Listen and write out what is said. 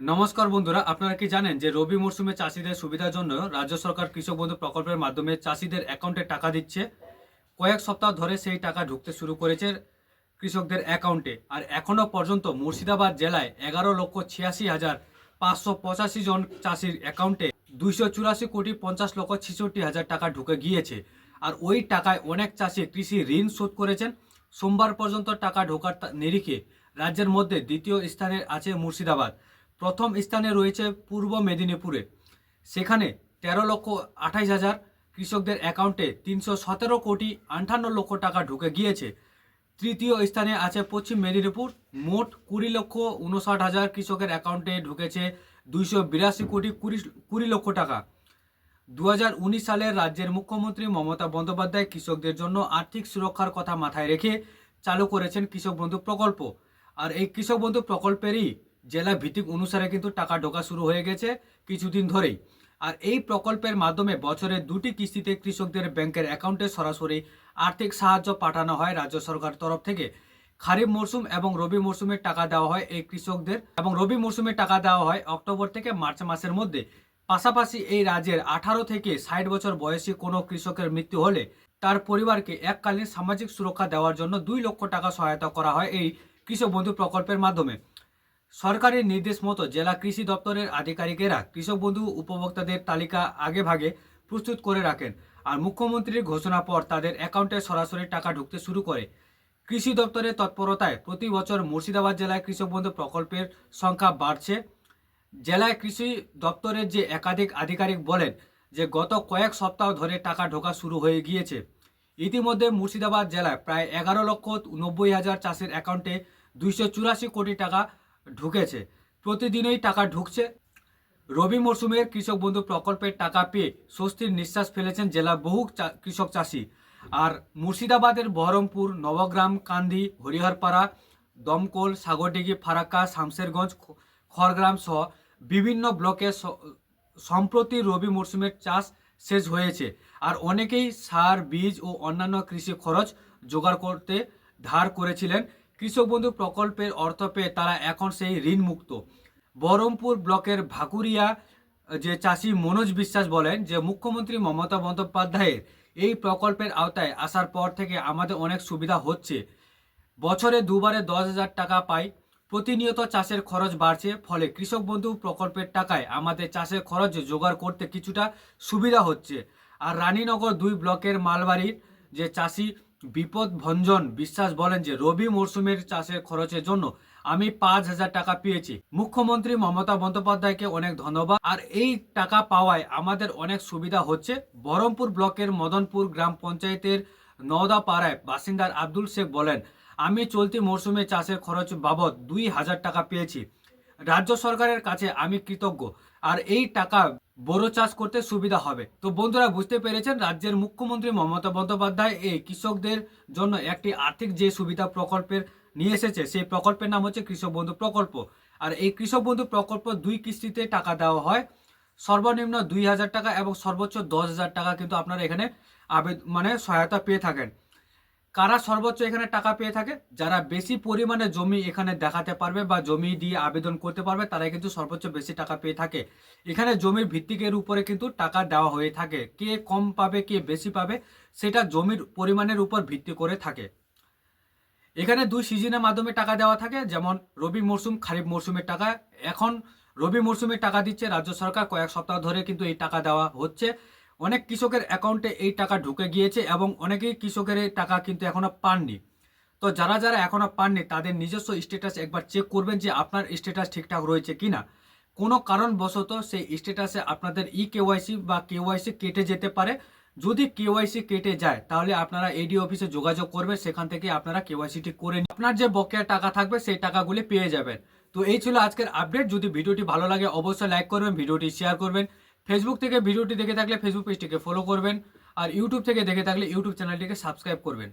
নমস্কার বন্ধুরা, আপনারা কি জানেন যে রবি মরশুমে চাষিদের সুবিধার জন্য রাজ্য সরকার কৃষক বন্ধু প্রকল্পের মাধ্যমে চাষিদের অ্যাকাউন্টে টাকা দিচ্ছে। কয়েক সপ্তাহ ধরে সেই টাকা ঢুকতে শুরু করেছে কৃষকদের অ্যাকাউন্টে আর এখনও পর্যন্ত মুর্শিদাবাদ জেলায় এগারো লক্ষ ছিয়াশি হাজার পাঁচশো পঁচাশি জন চাষির অ্যাকাউন্টে দুইশো চুরাশি কোটি পঞ্চাশ লক্ষ ছেষট্টি হাজার টাকা ঢুকে গিয়েছে। আর ওই টাকায় অনেক চাষি কৃষি ঋণ শোধ করেছেন। সোমবার পর্যন্ত টাকা ঢোকার নিরিখে রাজ্যের মধ্যে দ্বিতীয় স্থানে আছে মুর্শিদাবাদ। প্রথম স্থানে রয়েছে পূর্ব মেদিনীপুরে। সেখানে তেরো লক্ষ আঠাইশ হাজার কৃষকদের অ্যাকাউন্টে তিনশো সতেরো কোটি আটান্ন লক্ষ টাকা ঢুকে গিয়েছে। তৃতীয় স্থানে আছে পশ্চিম মেদিনীপুর। মোট কুড়ি লক্ষ উনষাট হাজার কৃষকের অ্যাকাউন্টে ঢুকেছে দুইশো বিরাশি কোটি কুড়ি কুড়ি লক্ষ টাকা। দু উনিশ সালে রাজ্যের মুখ্যমন্ত্রী মমতা বন্দ্যোপাধ্যায় কৃষকদের জন্য আর্থিক সুরক্ষার কথা মাথায় রেখে চালু করেছেন কৃষক বন্ধু প্রকল্প। আর এই কৃষক বন্ধু প্রকল্পেরই জেলা ভিত্তিক অনুসারে কিন্তু টাকা ঢোকা শুরু হয়ে গেছে কিছুদিন ধরেই। আর এই প্রকল্পের মাধ্যমে বছরে দুটি কিস্তিতে কৃষকদের ব্যাংকের অ্যাকাউন্টে সরাসরি আর্থিক সাহায্য পাঠানো হয় রাজ্য সরকার তরফ থেকে। খারিফ মরশুম এবং রবি মরশুমে টাকা দেওয়া হয় এই কৃষকদের এবং রবি মরশুমে টাকা দেওয়া হয় অক্টোবর থেকে মার্চ মাসের মধ্যে। পাশাপাশি এই রাজ্যের আঠারো থেকে ষাট বছর বয়সী কোনো কৃষকের মৃত্যু হলে তার পরিবারকে এককালীন সামাজিক সুরক্ষা দেওয়ার জন্য দুই লক্ষ টাকা সহায়তা করা হয় এই কৃষক বন্ধু প্রকল্পের মাধ্যমে। সরকারের নির্দেশ মতো জেলা কৃষি দপ্তরের আধিকারিকেরা কৃষক বন্ধু উপভোক্তাদের তালিকা আগে ভাগে প্রস্তুত করে রাখেন আর মুখ্যমন্ত্রীর ঘোষণা পর তাদের অ্যাকাউন্টে সরাসরি টাকা ঢুকতে শুরু করে। কৃষি দপ্তরের তৎপরতায় প্রতি বছর মুর্শিদাবাদ জেলায় কৃষক বন্ধু প্রকল্পের সংখ্যা বাড়ছে। জেলায় কৃষি দপ্তরের যে একাধিক আধিকারিক বলেন যে গত কয়েক সপ্তাহ ধরে টাকা ঢোকা শুরু হয়ে গিয়েছে। ইতিমধ্যে মুর্শিদাবাদ জেলায় প্রায় এগারো লক্ষ নব্বই হাজার চাষের অ্যাকাউন্টে দুইশো চুরাশি কোটি টাকা ঢুকেছে। প্রতিদিনই টাকা ঢুকছে। রবি মরশুমের কৃষক বন্ধু প্রকল্পের টাকা পেয়ে স্বস্তির নিঃশ্বাস ফেলেছেন জেলার বহু কৃষক চাষি। আর মুর্শিদাবাদের বহরমপুর, নবগ্রাম, কান্দি, হরিহরপাড়া, দমকল সাগরডিঘি ফারাক্কা, শামশেরগঞ্জ, খ- খড়গ্রাম সহ বিভিন্ন ব্লকে সম্প্রতি রবি মরশুমের চাষ শেষ হয়েছে। আর অনেকেই সার, বীজ ও অন্যান্য কৃষি খরচ জোগাড় করতে ধার করেছিলেন। কৃষক বন্ধু প্রকল্পের অর্থ পেয়ে তারা এখন সেই ঋণ মুক্ত বহরমপুর ব্লকের ভাকুরিয়া, যে চাষি মনোজ বিশ্বাস বলেন যে মুখ্যমন্ত্রী মমতা বন্দ্যোপাধ্যায়ের এই প্রকল্পের আওতায় আসার পর থেকে আমাদের অনেক সুবিধা হচ্ছে। বছরে দুবারে দশ হাজার টাকা পাই। প্রতিনিয়ত চাষের খরচ বাড়ছে, ফলে কৃষক বন্ধু প্রকল্পের টাকায় আমাদের চাষের খরচ জোগাড় করতে কিছুটা সুবিধা হচ্ছে। আর রানীনগর দুই ব্লকের মালবাড়ির যে চাষি বিপদ ভঞ্জন বিশ্বাস বলেন যে রবি মরশুমের চাষের খরচের জন্য আমি পাঁচ হাজার টাকা পেয়েছি। মুখ্যমন্ত্রী মমতা বন্দ্যোপাধ্যায়কে অনেক ধন্যবাদ। আর এই টাকা পাওয়ায় আমাদের অনেক সুবিধা হচ্ছে। বহরমপুর ব্লকের মদনপুর গ্রাম পঞ্চায়েতের নওদাপাড়ায় বাসিন্দার আব্দুল শেখ বলেন, আমি চলতি মরশুমে চাষের খরচ বাবদ দুই হাজার টাকা পেয়েছি। রাজ্য সরকারের কাছে আমি কৃতজ্ঞ। আর এই টাকা বড় চাষ করতে সুবিধা হবে। তো বন্ধুরা, বুঝতে পেরেছেন? রাজ্যের মুখ্যমন্ত্রী মমতা বন্দ্যোপাধ্যায় এই কৃষকদের জন্য একটি আর্থিক যে সুবিধা প্রকল্পের নিয়ে এসেছে, সেই প্রকল্পের নাম হচ্ছে কৃষক বন্ধু প্রকল্প। আর এই কৃষক বন্ধু প্রকল্প দুই কিস্তিতে টাকা দেওয়া হয়। সর্বনিম্ন দুই হাজার টাকা এবং সর্বোচ্চ দশ হাজার টাকা কিন্তু আপনারা এখানে আবেদ মানে সহায়তা পেয়ে থাকেন। কারা সর্বোচ্চ এখানে টাকা পেয়ে থাকে? যারা বেশি পরিমাণে জমি এখানে দেখাতে পারবে বা জমি দিয়ে আবেদন করতে পারবে, তারাই কিন্তু সর্বোচ্চ বেশি টাকা পেয়ে থাকে। এখানে জমির ভিত্তিকের উপরে কিন্তু টাকা দেওয়া হয়ে থাকে। কে কম পাবে, কে বেশি পাবে, সেটা জমির পরিমাণের উপর ভিত্তি করে থাকে। এখানে দুই সিজনের মাধ্যমে টাকা দেওয়া থাকে, যেমন রবি মরশুম খারিফ মরশুমের টাকা। এখন রবি মরশুমে টাকা দিচ্ছে রাজ্য সরকার, কয়েক সপ্তাহ ধরে কিন্তু এই টাকা দেওয়া হচ্ছে। অনেক কৃষকের অ্যাকাউন্টে এই টাকা ঢুকে গিয়েছে এবং অনেকেই কৃষকের এই টাকা কিন্তু এখনও পাননি। তো যারা যারা এখনও পাননি, তাদের নিজস্ব স্ট্যাটাস একবার চেক করবেন যে আপনার স্ট্যাটাস ঠিকঠাক রয়েছে কিনা। কোনো কারণবশত সেই স্ট্যাটাসে আপনাদের ই কেওয়াইসি বা কেওয়াইসি কেটে যেতে পারে। যদি কেওয়াইসি কেটে যায়, তাহলে আপনারা এডি অফিসে যোগাযোগ করবেন, সেখান থেকে আপনারা কেওয়াইসিটি করে। আপনার যে বকেয়া টাকা থাকবে, সেই টাকাগুলি পেয়ে যাবেন। তো এই ছিল আজকের আপডেট যদি ভিডিওটি ভালো লাগে, অবশ্যই লাইক করবেন, ভিডিওটি শেয়ার করবেন। ফেসবুক থেকে ভিডিওটি দেখে থাকলে ফেসবুক পেজটিকে ফলো করবেন আর ইউটিউব থেকে দেখে থাকলে ইউটিউব চ্যানেলটিকে সাবস্ক্রাইব করবেন।